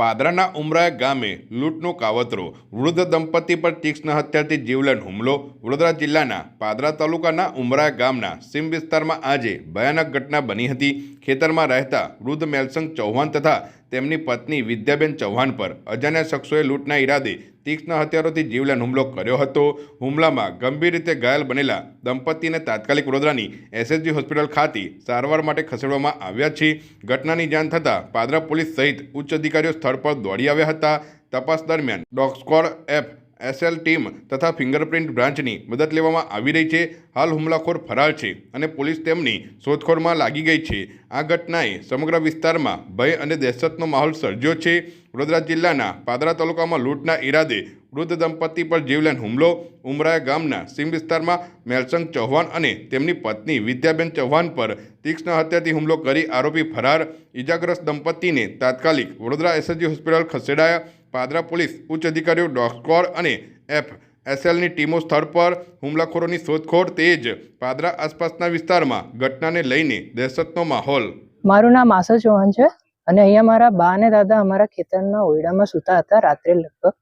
પાદરાના ઉમરાયા ગામે લૂંટનો કાવતરો. વૃદ્ધ દંપતી પર તીક્ષ્ણ હત્યાથી જીવલેણ હુમલો. વડોદરા જિલ્લાના પાદરા તાલુકાના ઉમરાયા ગામના સીમ વિસ્તારમાં આજે ભયાનક ઘટના બની હતી. ખેતરમાં રહેતા વૃદ્ધ મેલસંગ ચૌહાણ તથા તેમની પત્ની વિદ્યાબેન ચૌહાણ પર અજાણ્યા શખ્સોએ લૂંટના ઈરાદે તીક્ષ્ણ હથિયારોથી જીવલેણ હુમલો કર્યો હતો. હુમલામાં ગંભીર રીતે ઘાયલ બનેલા દંપતીને તાત્કાલિક વડોદરાની એસએસજી હોસ્પિટલ ખાતે સારવાર માટે ખસેડવામાં આવ્યા છે. ઘટનાની જાણ થતાં પાદરા પોલીસ સહિત ઉચ્ચ અધિકારીઓ સ્થળ પર દોડી આવ્યા હતા. તપાસ દરમિયાન dog squad F S L team તથા ફિંગરપ્રિન્ટ બ્રાન્ચની મદદ લેવામાં આવી રહી છે. હાલ હુમલાખોર ફરાર છે અને પોલીસ તેમની શોધખોળમાં લાગી ગઈ છે. આ ઘટનાએ સમગ્ર વિસ્તારમાં ભય અને દહેશતનો માહોલ સર્જ્યો છે. વડોદરા જિલ્લાના પાદરા તાલુકામાં લૂંટના ઈરાદે વૃદ્ધ દંપતી પર જીવલેણ હુમલો. ઉમરાયા ગામના સીમ વિસ્તારમાં મેલસંગ ચૌહાણ અને તેમની પત્ની વિદ્યાબેન ચૌહાણ પર તીક્ષ્ણ હત્યાથી હુમલો કરી આરોપી ફરાર. ઈજાગ્રસ્ત દંપતીને તાત્કાલિક વડોદરા એસએસજી હોસ્પિટલ ખસેડાયા. પાદરા પોલીસ ઉચ્ચ અધિકારીઓ ડોસ્કોર અને એફ એસએલની ટીમો સ્થળ પર હુમલાખોરોની શોધખોળ તેજ પાદરા આસપાસના વિસ્તારમાં ઘટનાને લઈને દહેશતનો માહોલ. મારું નામ આશા ચૌહાણ છે અને અહીંયા મારા બા અને દાદા અમારા ખેતરના ઓરડામાં સૂતા હતા રાત્રે લગભગ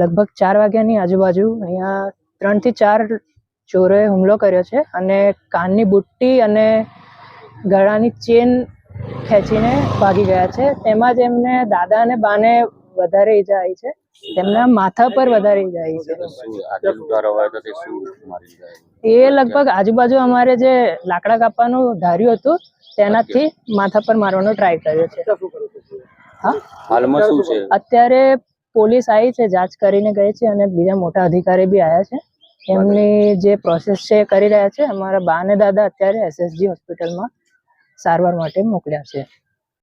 લગભગ ચાર વાગ્યાની આજુબાજુ. અહીંયા ત્રણથી ચાર ચોરોએ હુમલો કર્યો છે અને કાનની બુટ્ટી અને ગળાની ચેન ખેંચીને ભાગી ગયા છે. તેમાં જ એમને દાદા અને બાને વધારે આવી છે. તેમના માથા પર વધારે આવી છે. જાય એ લગભગ આજુબાજુ અમારે જે લાકડા કાપવાનું ધાર્યું હતું તેનાથી માથા પર મારવાનો ટ્રાય કર્યો છે. હા? અત્યારે પોલીસ આવી છે જાંચ કરીને ગઈ છે અને બીજા મોટા અધિકારી બી આવ્યા છે. એમની જે પ્રોસેસ છે કરી રહ્યા છે. અમારા બા અને દાદા અત્યારે એસએસજી હોસ્પિટલમાં સારવાર માટે મોકલ્યા છે.